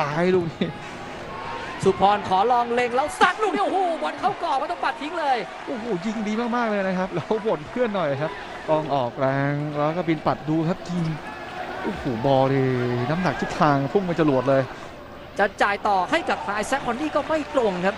ตายลูกนี้สุพรขอลองเล็งแล้วซัดลูกนี้โอ้โหบอลเข้ากรอบมันต้องปัดทิ้งเลยโอ้โหยิงดีมากๆเลยนะครับแล้วบ่นเพื่อนหน่อยครับกองออกแรงแล้วก็บินปัดดูครับยิงโอ้โหบอลเลยน้ำหนักทิศทางพุ่งมาจรวดเลย จะจ่ายต่อให้กับทายแซคคอนนี่ก็ไม่ตรงครับ